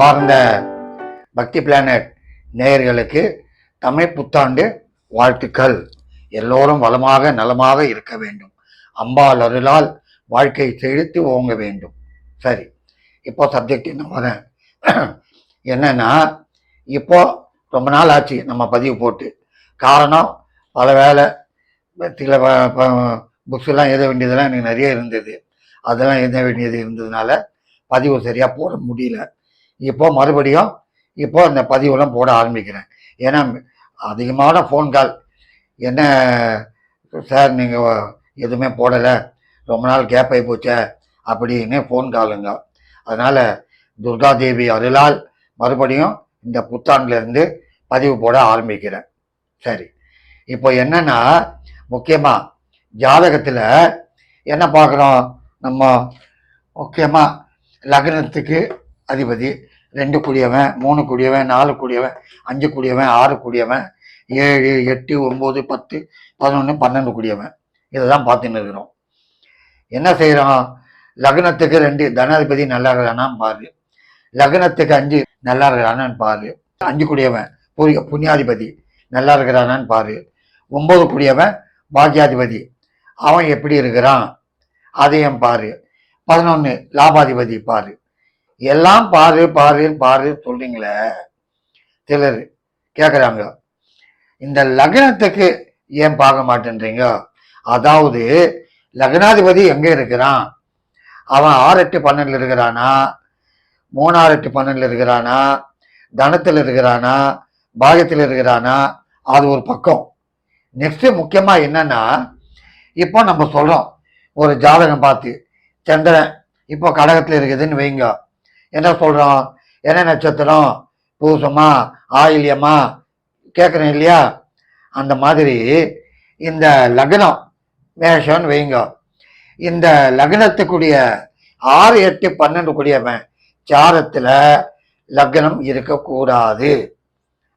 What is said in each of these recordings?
அன்பார்ந்த பக்தி பிளானட் நேயர்களுக்கு தமிழ் புத்தாண்டு வாழ்த்துக்கள். எல்லோரும் வளமாக நலமாக இருக்க வேண்டும். அம்பாள் அருளால் வாழ்க்கை செழித்து ஓங்க வேண்டும். சரி இப்போ சப்ஜெக்ட் என்ன வரேன் என்னன்னா இப்போ ரொம்ப நாள் ஆச்சு நம்ம பதிவு போட்டு. காரணம் பல வேலை சில புக்ஸ்லாம் எழுத வேண்டியதெல்லாம் எனக்கு நிறைய இருந்தது. அதெல்லாம் எழுத வேண்டியது இருந்ததுனால பதிவு சரியாக போட முடியல. இப்போ மறுபடியும். இப்போ இந்த பதிவுலாம் போட ஆரம்பிக்கிறேன். ஏன்னா அதிகமான ஃபோன் கால் என்ன சார் நீங்கள் எதுவுமே போடலை. ரொம்ப நாள் கேப் ஆகி போச்சே அப்படின்னு ஃபோன் காலுங்க அதனால் துர்காதேவி அருளால் மறுபடியும் இந்த புத்தாண்டிலேருந்து பதிவு போட ஆரம்பிக்கிறேன். சரி. இப்போ என்னென்னா முக்கியமாக ஜாதகத்தில் என்ன பார்க்குறோம்? நம்ம முக்கியமாக லக்னத்துக்கு அதிபதி ரெண்டு கூடியவன் மூணு கூடியவன் நாலு கூடியவன் அஞ்சு கூடியவன் ஆறு கூடியவன் ஏழு எட்டு ஒம்பது பத்து பதினொன்று பன்னெண்டு கூடியவன். இதை தான் பார்த்துன்னு இருக்கிறோம். என்ன செய்கிறோம் லக்னத்துக்கு ரெண்டு தனாதிபதி நல்லா இருக்கிறானான்னு பாரு. லக்னத்துக்கு அஞ்சு நல்லா இருக்கிறானான்னு பாரு. அஞ்சு கூடியவன் புரிய புண்ணியாதிபதி நல்லா இருக்கிறானான்னு பாரு. ஒம்பது கூடியவன் பாக்கியாதிபதி. அவன் எப்படி இருக்கிறான்? அதையும் பாரு. பதினொன்று லாபாதிபதி பாரு. எல்லாம் பாரு பாருன்னு பாரு சொல்றீங்களே? சிலர் கேட்குறாங்க இந்த லக்னத்துக்கு ஏன் பார்க்க மாட்டேன்றீங்க? அதாவது லக்னாதிபதி எங்கே இருக்கிறான்? அவன் ஆறு எட்டு பன்னெண்டில் இருக்கிறானா? மூணாறு எட்டு பன்னெண்டில் இருக்கிறானா? தனத்தில் இருக்கிறானா? பாகத்தில் இருக்கிறானா? அது ஒரு பக்கம். நெக்ஸ்ட்டு முக்கியமாக என்னன்னா இப்போ நம்ம சொல்கிறோம் ஒரு ஜாதகம் பார்த்து சந்திரன் இப்போ கடகத்தில் இருக்குதுன்னு வைங்க. என்ன சொல்றோம்? என்ன நட்சத்திரம்? பூசமா? ஆயில்யமா? கேட்குறேன் இல்லையா? அந்த மாதிரி இந்த லக்னம் மேஷம்னு வைங்க. இந்த லக்னத்துக்குரிய ஆறு எட்டு பன்னெண்டு கூடியவன் சாரத்தில் லக்னம் இருக்கக்கூடாது.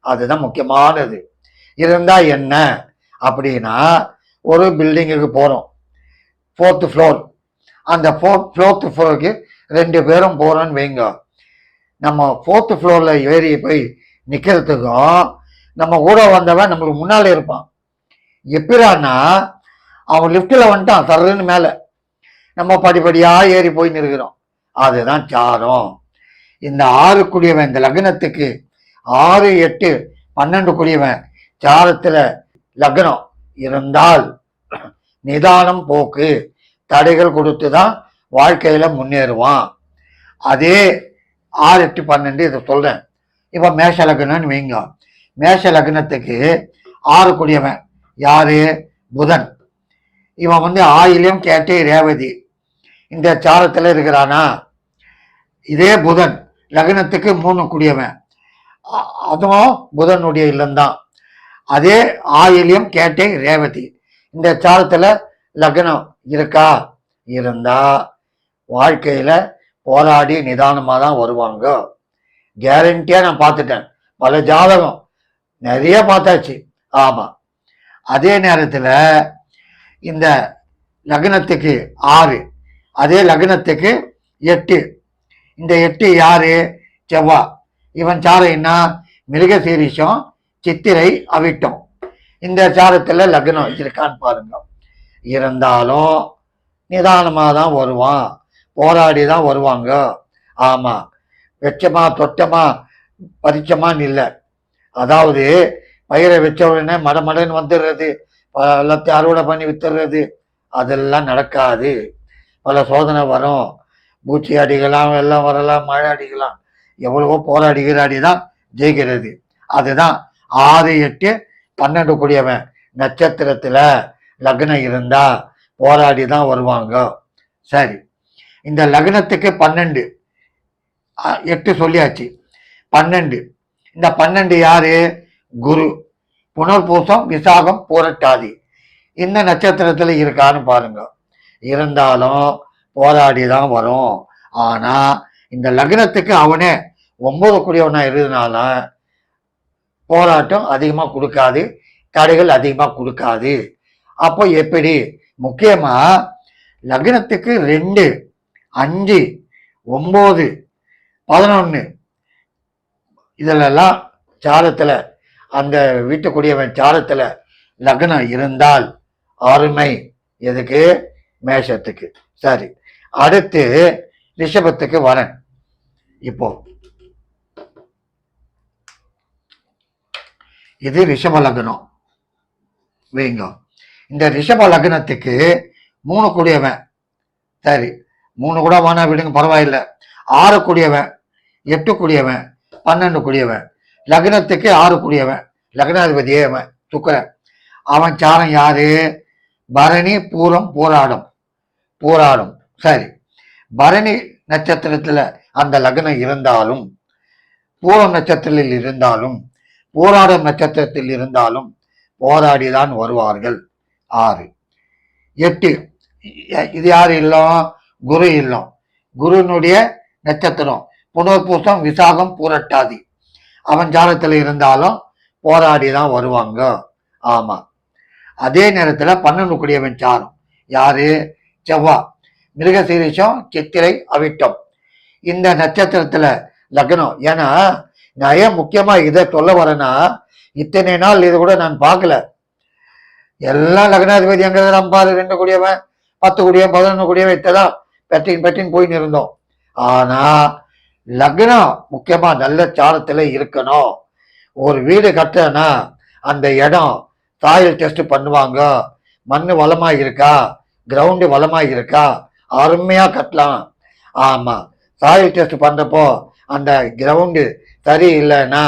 அதுதான் முக்கியமானது. இருந்தால் என்ன? அப்படின்னா ஒரு பில்டிங்குக்கு போகிறோம் ஃபோர்த்து ஃப்ளோர் அந்த ஃபோர்த் ஃபோர்த்து ஃப்ளோருக்கு ரெண்டு பேரும் போகிறோன்னு வைங்க. நம்ம ஃபோர்த்து ஃப்ளோரில் ஏறி போய் நிற்கிறதுக்கும் நம்ம கூட வந்தவன் நம்மளுக்கு முன்னால் இருப்பான். எப்படின்னா அவன் லிஃப்ட்டில் வந்துட்டான் சர்றன்னு மேலே. நம்ம படிப்படியாக ஏறி போய் நிற்கிறோம். அதுதான் சாரம். இந்த ஆறு குடியவன் இந்த லக்னத்துக்கு ஆறு எட்டு பன்னெண்டு குடியவன் சாரத்தில் லக்னம் இருந்தால் நிதானம் போக்கு தடைகள் கொடுத்து தான் வாழ்க்கையில் முன்னேறுவான். அதே ஆறு எட்டு பன்னெண்டு இதை சொல்கிறேன் இப்போ மேஷ லக்னம்னு வைங்க. மேஷ லக்னத்துக்கு ஆறு குடியவன். யாரு? புதன். இவன் வந்து ஆயிலையும் கேட்டே ரேவதி. இந்த சாரத்தில் இருக்கிறானா? இதே புதன். லக்னத்துக்கு மூணு குடியவன். அதுவும் புதனுடைய இல்லம்தான் அதே ஆயிலையும் கேட்டே ரேவதி. இந்த சாரத்தில் லக்னம் இருக்கா? இருந்தா. வாழ்க்கையில் போராடி நிதானமாக தான் வருவாங்க. கேரண்டியாக நான் பார்த்துட்டேன். பல ஜாதகம் நிறைய பார்த்தாச்சு. ஆமாம் அதே நேரத்தில் இந்த லக்னத்துக்கு ஆறு அதே லக்னத்துக்கு எட்டு. இந்த எட்டு யாரு? செவ்வா. இவன் சாரைன்னா மிருக சீரிஷம் சித்திரை அவிட்டம். இந்த சாரத்தில் லக்னம் இருக்கான்னு பாருங்க. இருந்தாலும் நிதானமாக தான் வருவான். போராடி தான் வருவாங்க. ஆமாம் வெச்சமா தொட்டமா பறிச்சமான்னு இல்லை. அதாவது பயிரை வச்ச உடனே மடமடன்னு வந்துடுறது. ப- எல்லாத்தையும் அறுவடை பண்ணி வித்துடுறது. அதெல்லாம் நடக்காது. பல சோதனை வரும். பூச்சி அடிக்கலாம் எல்லாம் வரலாம் மழை அடிக்கலாம் எவ்வளவோ போராடி கீராடி தான் ஜெயிக்கிறது. அதுதான் ஆறு எட்டு பன்னெண்டு கூடியவன் நட்சத்திரத்தில் லக்னம் இருந்தால் போராடி தான் வருவாங்க. சரி. இந்த லக்னத்துக்கு பன்னெண்டு. எட்டு சொல்லியாச்சு. பன்னெண்டு. இந்த பன்னெண்டு யாரு? குரு. புனர்பூசம் விசாகம் போராட்டாதி. இந்த நட்சத்திரத்தில் இருக்கான்னு பாருங்க. இருந்தாலும் போராடி தான் வரும். ஆனால் இந்த லக்னத்துக்கு அவனே ஒம்பது கூடியவனாக இருந்தனால போராட்டம் அதிகமாக கொடுக்காது தடைகள் அதிகமாக கொடுக்காது. அப்போ எப்படி? முக்கியமாக லக்னத்துக்கு ரெண்டு. அஞ்சு ஒம்பது பதினொன்று இதிலெல்லாம் சாரத்தில் அந்த வீட்டுக்குடியவன் சாரத்தில் லக்னம் இருந்தால் அருமை. எதுக்கு? மேஷத்துக்கு. சரி. அடுத்து ரிஷபத்துக்கு வரேன். இப்போ. இது ரிஷப லக்னம். வைங்க இந்த ரிஷப லக்னத்துக்கு மூணு கூடியவன். சரி. மூணு கூட வேணா விடுங்க பரவாயில்ல. ஆறு கூடியவன் எட்டு கூடியவன் பன்னெண்டு கூடியவன் லக்னத்துக்கு ஆறு கூடியவன் லக்னாதிபதியே அவன் சுக்கரன். அவன் சாரம் யாரு? பரணி பூரம் போராடும் போராடும். சரி. பரணி நட்சத்திரத்துல அந்த லக்னம் இருந்தாலும் பூரம் நட்சத்திரத்தில் இருந்தாலும் போராடும் நட்சத்திரத்தில் இருந்தாலும் போராடிதான் வருவார்கள். ஆறு. எட்டு. இது யார் இல்லம் குரு இல்லம். குருனுடைய நட்சத்திரம். புனர்பூசம் விசாகம் பூரட்டாதி. அவன் ஜாலத்தில் இருந்தாலும் போராடி தான் வருவாங்க. ஆமா. அதே நேரத்தில் பன்னெண்டு குடியவன் சாரம். யாரு? செவ்வா. மிருகசீரிஷம் சித்திரை அவிட்டம். இந்த நட்சத்திரத்தில் லக்னம். ஏன்னா நான் ஏன் முக்கியமாக இதை சொல்ல வரேன்னா இத்தனை நாள் இது கூட நான் பார்க்கல. எல்லாம் லக்னாதிபதி அங்கே தான் பாரு ரெண்டு குடியவன் பத்து கூடியவன் பதினொன்று குடியவன் இத்ததான் பெட்டின் பெட்டின் போயின்னு இருந்தோம் ஆனா லக்னம் முக்கியமா நல்ல சாரத்துல இருக்கணும். ஒரு வீடு கட்டனா அந்த இடம் சாயில் டெஸ்ட் பண்ணுவாங்க. மண் வளமா இருக்கா? கிரவுண்டு வளமா இருக்கா? அருமையா கட்டலாம். ஆமா சாயில் டெஸ்ட் பண்றப்போ அந்த கிரவுண்டு சரி இல்லைன்னா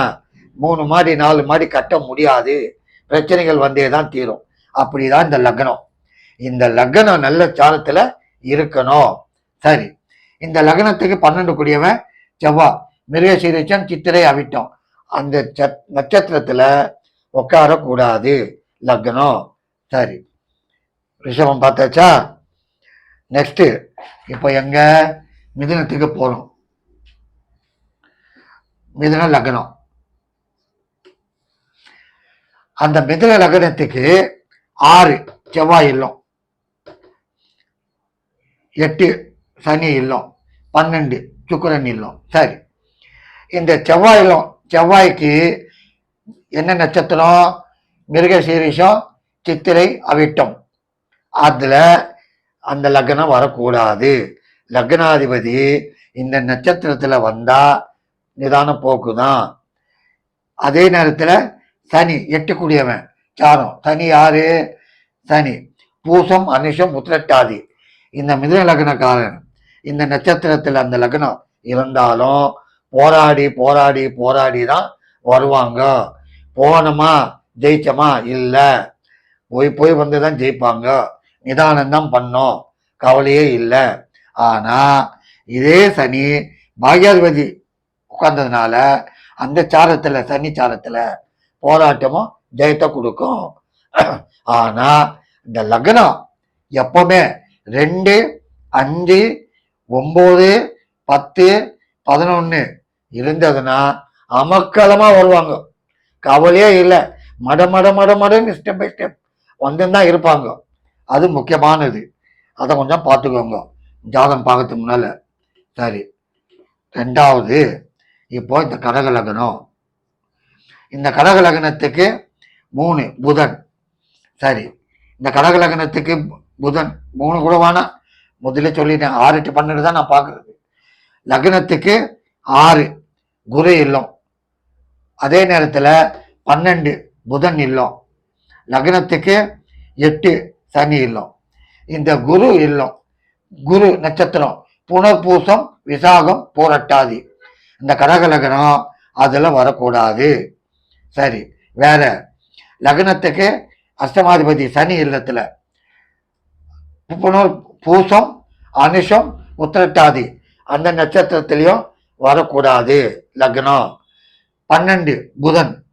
மூணு மாடி நாலு மாடி கட்ட முடியாது. பிரச்சனைகள் வந்தே தான் தீரும். அப்படிதான் இந்த லக்னம். இந்த லக்னம் நல்ல சாரத்துல இருக்கணும். சரி. இந்த லக்னத்துக்கு பன்னெண்டு கூடியவன் செவ்வா மிருகசீரிச்சன் சித்திரை அவிட்டம். அந்த நட்சத்திரத்துல உட்காரக்கூடாது. லக்னம். சரி. ரிஷபம் பார்த்தாச்சா? நெக்ஸ்ட் இப்போ எங்க? மிதுனத்துக்கு போறோம். மிதுன லக்னம். அந்த மிதுன லக்னத்துக்கு ஆறு செவ்வாய் இல்லம் எட்டு சனி இல்லம் பன்னெண்டு சுக்கரன் இல்லம். சரி. இந்த செவ்வாய் இல்லம் செவ்வாய்க்கு என்ன நட்சத்திரம்? மிருகசீரிஷம் சித்திரை அவிட்டம். அதில் அந்த லக்னம் வரக்கூடாது. லக்னாதிபதி இந்த நட்சத்திரத்தில் வந்தால் நிதான போக்கு தான். அதே நேரத்தில் சனி எட்டுக்குடியவன் சாரம். சனி யாரு? சனி. பூசம் அனுஷம் முத்திரட்டாதி இந்த மிதுன லக்னக்காரன். இந்த நட்சத்திரத்தில் அந்த லக்னம் இருந்தாலும் போராடி போராடி போராடி தான் வருவாங்க. போனோமா ஜெயிச்சோமா? இல்லை. போய் போய் வந்து தான் ஜெயிப்பாங்க. நிதானம் தான் பண்ணோம். கவலையே இல்லை. ஆனால் இதே சனி பாக்யாதிபதி உட்கார்ந்ததுனால அந்த சாரத்தில் சனி சாரத்தில் போராட்டமும் ஜெயத்தை கொடுக்கும். ஆனால் இந்த லக்னம் எப்பவுமே ரெண்டு அஞ்சு ஒம்பது பத்து பதினொன்னு. இருந்ததுன்னா அமக்கலமா வருவாங்க. கவலையே இல்லை. மட மட மட மடன்னு ஸ்டெப் பை ஸ்டெப் வந்துன்னு தான் இருப்பாங்க. அது முக்கியமானது. அதை கொஞ்சம் பார்த்துக்கோங்க. ஜாதகம் பார்க்கறதுக்கு முன்னால. சரி. ரெண்டாவது இப்போ இந்த கடக லக்னம். இந்த கடக லக்னத்துக்கு மூணு புதன். சரி. இந்த கடக லக்னத்துக்கு புதன் மூணு கூட வேணாம். முதல்ல சொல்லிட்டேன் ஆறு எட்டு பன்னெண்டு தான் நான் பார்க்கறது. லக்னத்துக்கு ஆறு குரு இல்லம். அதே நேரத்தில் பன்னெண்டு புதன் இல்லம். லக்னத்துக்கு எட்டு சனி இல்லம். இந்த குரு இல்லம் குரு நட்சத்திரம் புனர்பூசம் விசாகம் பூரட்டாதி. இந்த கடக லக்னம் அதில் வரக்கூடாது. சரி வேற. லக்னத்துக்கு அஷ்டமாதிபதி சனி இல்லத்தில் புனர் பூசம் அனுஷம் உத்திரட்டாதி அந்த நட்சத்திரத்திலையும் வரக்கூடாது. லக்னம். பன்னெண்டு புதன்.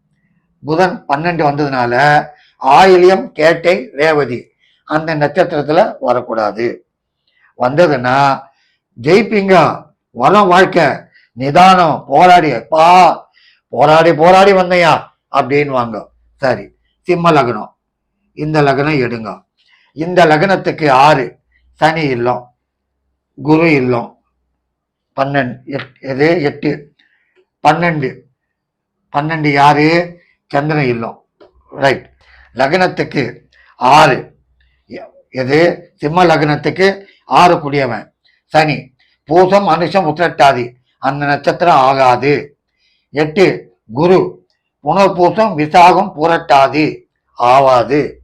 புதன் பன்னெண்டு வந்ததுனால ஆயிலியம் கேட்டை ரேவதி அந்த நட்சத்திரத்தில் வரக்கூடாது. வந்ததுன்னா ஜெயிப்பீங்க. வரம் வாழ்க்கை. நிதானம் போராடி பா போராடி போராடி வந்தையா அப்படின்வாங்க சரி சிம்ம லக்னம். இந்த லக்னம் எடுங்க. இந்த லக்னத்துக்கு ஆறு சனி இல்லம் குரு இல்லம். பன்னெண்டு எட்- எது? எட்டு. பன்னெண்டு. பன்னெண்டு யாரு? சந்திரன் இல்லம். ரைட். லக்னத்துக்கு ஆறு. எது? சிம்ம லக்னத்துக்கு ஆறு குடியவன். சனி. பூசம் அனுஷம் உத்திரட்டாதி. அந்த நட்சத்திரம் ஆகாது. எட்டு. குரு. புனர்பூசம் விசாகம் புரட்டாதி. ஆவாது.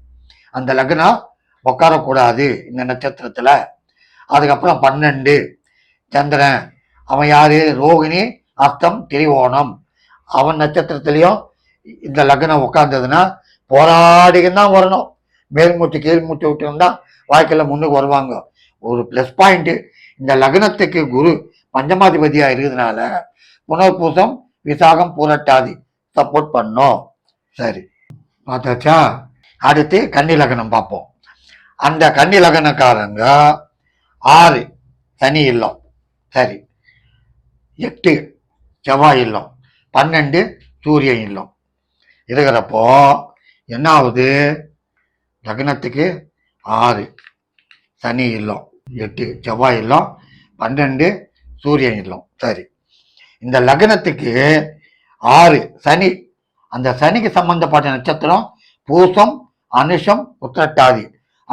அந்த லக்னம் உட்காரக்கூடாது இந்த நட்சத்திரத்தில். அதுக்கப்புறம் பன்னெண்டு. சந்திரன் அவன் யார்? ரோகிணி அர்த்தம் திரிவோணம் அவன் நட்சத்திரத்துலேயும் இந்த லக்னம் உட்கார்ந்ததுன்னா போராடிக்கு தான் வரணும். மேல்மூச்சு கீழ்மூச்சு விட்டு தான் வாழ்க்கையில் முன்னுக்கு வருவாங்க. ஒரு ப்ளஸ் பாயிண்ட்டு இந்த லக்னத்துக்கு குரு பஞ்சமாதிபதியாக இருக்கிறதுனால புனர்பூசம் விசாகம் பூரட்டாதி சப்போர்ட் பண்ணோம். சரி பார்த்தாச்சா? அடுத்து கன்னி லக்னம் பார்ப்போம். அந்த கன்னி லக்னக்காரங்க ஆறு சனி இல்லம் சரி. எட்டு செவ்வாய் இல்லம் பன்னெண்டு சூரியன் இல்லம். இருக்கிறப்போ என்ன ஆகுது லக்னத்துக்கு ஆறு சனி இல்லம் எட்டு செவ்வாய் இல்லம் பன்னெண்டு சூரியன் இல்லம். சரி. இந்த லக்னத்துக்கு ஆறு சனி. அந்த சனிக்கு சம்பந்தப்பட்ட நட்சத்திரம் பூசம் அனுஷம் உத்திரட்டாதி.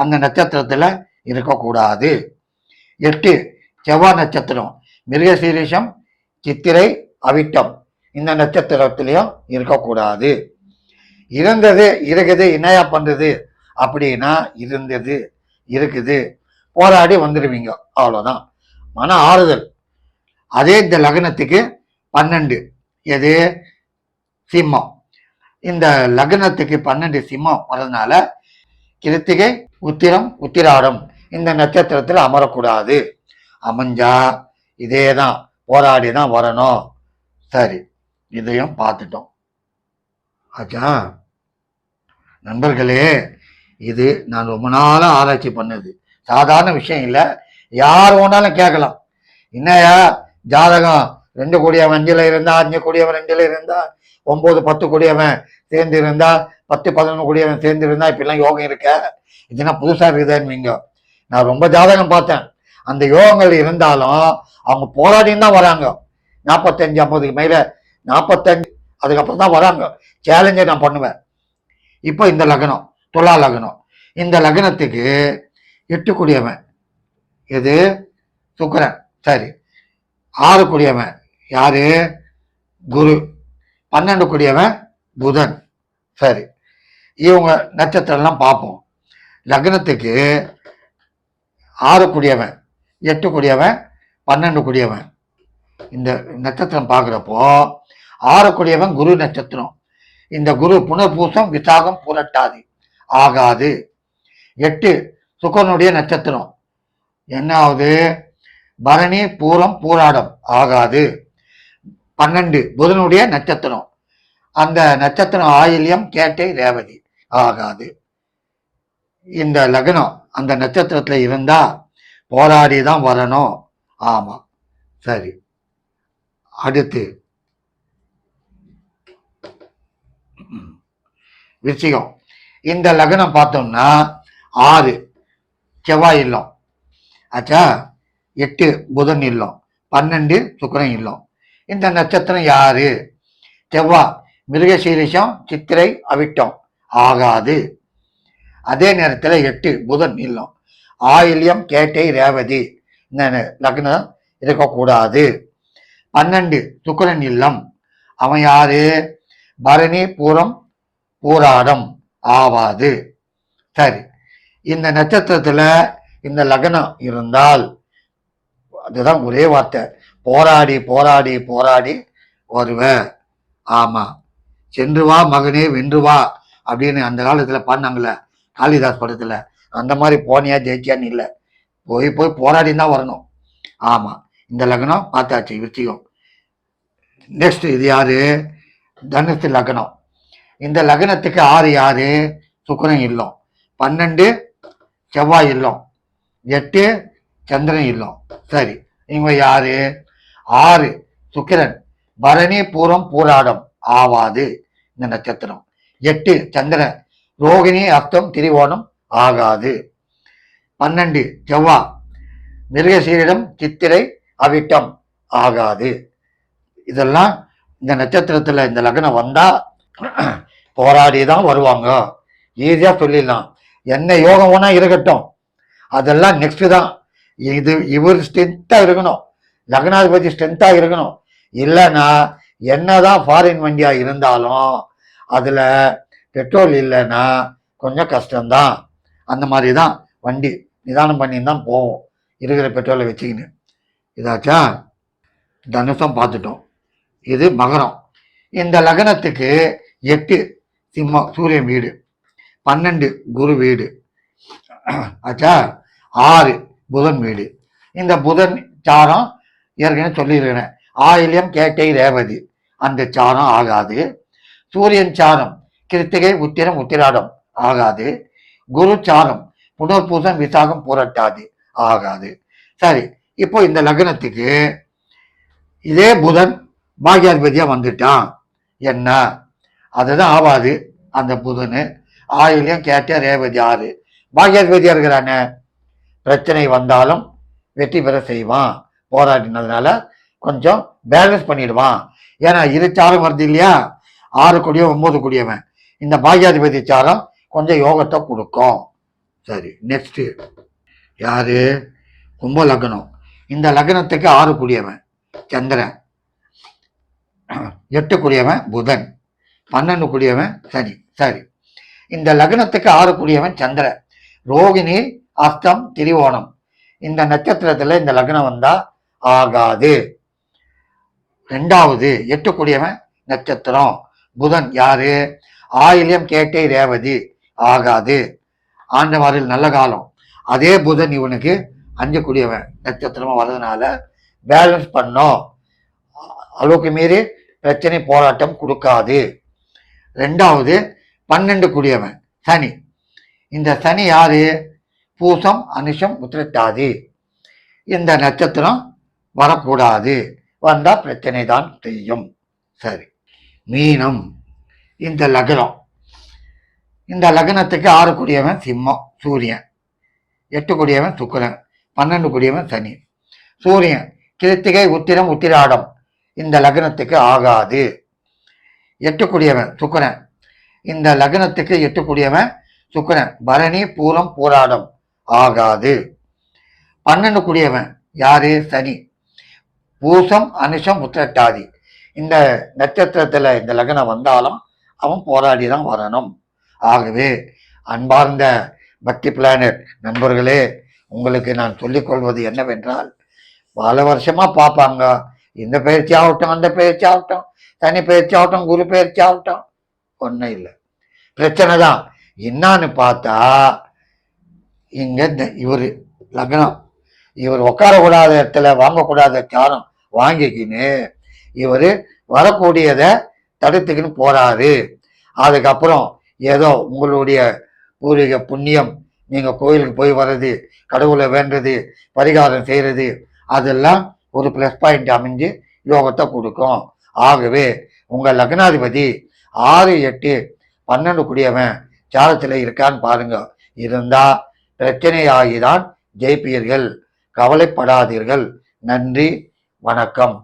அந்த நட்சத்திரத்தில் இருக்கக்கூடாது. எட்டு செவ்வாய் நட்சத்திரம் மிருகசீரிஷம் சித்திரை அவிட்டம். இந்த நட்சத்திரத்திலையும் இருக்கக்கூடாது. இருந்தது இருக்குது இணையா பண்ணுறது அப்படின்னா இருந்தது இருக்குது. போராடி வந்துடுவீங்க அவ்வளோதான் மன ஆறுதல். அதே இந்த லக்னத்துக்கு பன்னெண்டு. எது? சிம்மம். இந்த லக்னத்துக்கு பன்னெண்டு சிம்மம் வரதுனால கிருத்திகை உத்திரம் உத்திராடம். இந்த நட்சத்திரத்தில் அமரக்கூடாது. அமைஞ்சா இதே தான் போராடி தான் வரணும். சரி இதையும் பார்த்துட்டோம். ஆச்சா? நண்பர்களே இது நான் ரொம்ப நாளாக ஆராய்ச்சி பண்ணது. சாதாரண விஷயம் இல்லை. யார் வேணாலும் கேட்கலாம். என்னையா ஜாதகம் ரெண்டு கோடியவன் அஞ்சில் இருந்தா அஞ்சு கோடியவன் ரெண்டில் இருந்தா ஒம்பது பத்து கோடியவன் சேர்ந்து இருந்தா பத்து பதினொன்று கோடியவன் சேர்ந்துருந்தா இப்பெல்லாம் யோகம் இருக்க? இதெல்லாம் புதுசாக இருக்குதுன்னு நான் ரொம்ப ஜாதகம் பார்த்தேன். அந்த யோகங்கள் இருந்தாலும் அவங்க போராடின்னு தான் வராங்க. நாற்பத்தஞ்சு ஐம்பதுக்கு மேலே நாற்பத்தஞ்சு அதுக்கப்புறம் தான் வராங்க. சேலஞ்சை நான் பண்ணுவேன். இப்போ இந்த லக்னம் துலா லக்னம். இந்த லக்னத்துக்கு எட்டு குடியவன். எது? சுக்கரன். சரி. ஆறு குடியவன். யாரு? குரு. பன்னெண்டு குடியவன் புதன். சரி. இவங்க நட்சத்திரம்லாம் பார்ப்போம். லக்னத்துக்கு ஆறு கூடியவன் எட்டு கூடியவன் பன்னெண்டு குடியவன். இந்த நட்சத்திரம் பார்க்குறப்போ ஆறு கூடியவன் குரு நட்சத்திரம். இந்த குரு புனர்பூசம் விசாகம் புரட்டாது. ஆகாது. எட்டு சுக்கரனுடைய நட்சத்திரம். என்ன ஆகுது? பரணி பூரம் பூராடம். ஆகாது. பன்னெண்டு புதனுடைய நட்சத்திரம். அந்த நட்சத்திரம் ஆயில்யம் கேட்டை ரேவதி. ஆகாது. இந்த லக்னம் அந்த நட்சத்திரத்தில் இருந்தா போராடி தான் வரணும். ஆமாம் சரி. அடுத்து. விஷயம் இந்த லக்னம் பார்த்தோம்னா ஆறு. செவ்வாய் இல்லம். ஆச்சா எட்டு புதன் இல்லம். பன்னெண்டு சுக்கரன் இல்லம். இந்த நட்சத்திரம் யாரு? செவ்வாய் மிருகசீரிஷம் சித்திரை அவிட்டம். ஆகாது. அதே நேரத்தில் எட்டு புதன் இல்லம். ஆயில்யம் கேட்டை ரேவதி. இந்த லக்னம் இருக்கக்கூடாது. பன்னெண்டு சுக்கிரன் இல்லம். அவன் யாரு? பரணி பூரம் பூராடம். ஆவாது. சரி. இந்த நட்சத்திரத்துல இந்த லக்னம் இருந்தால் அதுதான் ஒரே வார்த்தை. போராடி போராடி போராடி வருவ. ஆமா. சென்று வா மகனே வென்று வா. அப்படின்னு அந்த காலத்தில் பாடினாங்கல்ல காளிதாஸ் படத்தில். அந்த மாதிரி போனியா ஜெயிச்சியான்னு இல்லை. போய் போய் போராடி தான் வரணும். ஆமாம் இந்த லக்னம் பார்த்தாச்சு விருச்சிகம். நெக்ஸ்ட் இது யாரு? தனுசு லக்னம். இந்த லக்னத்துக்கு ஆறு யாரு? சுக்கரன் இல்லம். பன்னெண்டு செவ்வாய் இல்லம். எட்டு சந்திரன் இல்லம். சரி இவங்க யாரு? ஆறு சுக்கிரன். பரணி பூரம் பூராடம். ஆவாது. இந்த நட்சத்திரம். எட்டு சந்திரன் ரோகிணி அஸ்தம் திரிவோணம் ஆகாது. பன்னெண்டு செவ்வா. மிருகசீரிடம் சித்திரை அவிட்டம் ஆகாது. இதெல்லாம் இந்த நட்சத்திரத்தில் இந்த லக்னம் வந்தால் போராடி தான் வருவாங்க. ஈஸியாக சொல்லிடலாம். என்ன யோகம் ஒன்றா இருக்கட்டும். அதெல்லாம் நெக்ஸ்ட்டு தான். இது இவர் ஸ்ட்ரென்த்தாக இருக்கணும். லக்னாதிபதி ஸ்ட்ரென்த்தாக இருக்கணும். இல்லைன்னா என்னதான் ஃபாரின் வண்டியாக இருந்தாலும் அதில் பெட்ரோல் இல்லைன்னா கொஞ்சம் கஷ்டம்தான். அந்த மாதிரி தான் வண்டி நிதானம் பண்ணி தான் போவோம். இருக்கிற பெட்ரோலை வச்சுக்கின்னு. இதாச்சா? தனுஷம் பார்த்துட்டோம். இது மகரம். இந்த லக்னத்துக்கு எட்டு சிம்மம் சூரியன் வீடு பன்னெண்டு குரு வீடு ஆச்சா? ஆறு புதன் வீடு. இந்த புதன் சாரம் ஏற்கனவே சொல்லியிருக்கிறேன். ஆயிலியம் கேட்டை ரேவதி. அந்த சாரம் ஆகாது. சூரியன் சாரம் கிருத்திகை உத்திரம் உத்திராடம். ஆகாது. குரு சாரம் புனர்பூசம் விசாகம் புரட்டாது. ஆகாது. சரி இப்போ இந்த லக்னத்துக்கு இதே புதன் பாக்யாதிபதியா வந்துட்டான். என்ன? அதுதான் ஆவாது அந்த புதனு. ஆயிலையும் கேட்ட ரேவதி ஆறு. பாக்யாதிபதியா இருக்கிறானே? பிரச்சனை வந்தாலும் வெற்றி பெற செய்வான். போராடினதுனால கொஞ்சம் பேலன்ஸ் பண்ணிடுவான். ஏன்னா இரு சாரம் வருது இல்லையா? ஆறு கோடியோ ஒன்பது கோடியவன். இந்த பாக்யாதிபதி சாரம் கொஞ்சம் யோகத்தை கொடுக்கும். சரி நெக்ஸ்ட் யாரு? கும்ப லக்னம். இந்த லக்னத்துக்கு ஆறு கூடியவன். சந்திரன். எட்டு கூடியவன் புதன். பன்னெண்டு கூடியவன் சனி. சரி. இந்த லக்னத்துக்கு ஆறு கூடியவன் சந்திரன். ரோகிணி அஸ்தம் திரிவோணம் இந்த நட்சத்திரத்துல இந்த லக்னம் வந்தா ஆகாது. ரெண்டாவது எட்டு கூடியவன் நட்சத்திரம். புதன் யாரு? ஆயில்யம் கேட்டை ரேவதி. ஆகாது. ஆண்டவாரில் நல்ல காலம். அதே புதன் இவனுக்கு அஞ்சக்கூடியவன் நட்சத்திரமா வர்றதுனால பேலன்ஸ் பண்ணோம். அளவுக்கு மீறி பிரச்சனை போராட்டம் கொடுக்காது. ரெண்டாவது பன்னெண்டு கூடியவன் சனி. இந்த சனி யாரு? பூசம் அனுஷம் உத்திரட்டாதி. இந்த நட்சத்திரம் வரக்கூடாது. வந்தால் பிரச்சனை தான் செய்யும். சரி. மீனம். இந்த லக்னம். இந்த லக்னத்துக்கு ஆறு கூடியவன் சிம்மம் சூரியன். எட்டு கூடியவன் சுக்கரன் பன்னெண்டு கூடியவன் சனி. சூரியன் கிருத்திகை உத்திரம் உத்திராடம். இந்த லக்னத்துக்கு ஆகாது. எட்டு கூடியவன் இந்த லக்னத்துக்கு எட்டு கூடியவன் பரணி பூரம் பூராடம். ஆகாது. பன்னெண்டு கூடியவன் யாரு? சனி. பூசம் அனுஷம் உத்திரட்டாதி. இந்த நட்சத்திரத்துல இந்த லக்னம் வந்தாலும் அவன் போராடி தான் வரணும். ஆகவே அன்பார்ந்த பக்தி பிளானட் நண்பர்களே உங்களுக்கு நான் சொல்லிக் கொள்வது என்னவென்றால் பல வருஷமா பார்ப்பாங்க. இந்த பயிற்சி ஆகட்டும் அந்த பயிற்சி ஆகட்டும் தனி பயிற்சி ஆகட்டும் குரு பயிற்சி ஆகட்டும். ஒன்றும் இல்லை. பிரச்சனை தான். என்னான்னு பார்த்தா இங்க இந்த இவர் லக்னம். இவர் உட்காரக்கூடாத இடத்துல வாங்கக்கூடாத சாரம் வாங்கிக்கின்னு இவர் வரக்கூடியதை தடுத்துக்கின்னு போறாரு. அதுக்கப்புறம் ஏதோ உங்களுடைய பூர்வீக புண்ணியம் நீங்கள் கோயிலுக்கு போய் வர்றது கடவுளை வேண்டது பரிகாரம் செய்கிறது அதெல்லாம் ஒரு ப்ளஸ் பாயிண்ட் அமைஞ்சு யோகத்தை கொடுக்கும். ஆகவே உங்கள் லக்னாதிபதி ஆறு எட்டு பன்னெண்டு குடியவன் சாரத்தில் இருக்கான்னு பாருங்க. இருந்தா பிரச்சனையாகிதான் ஜெயிப்பீர்கள். கவலைப்படாதீர்கள். நன்றி வணக்கம்.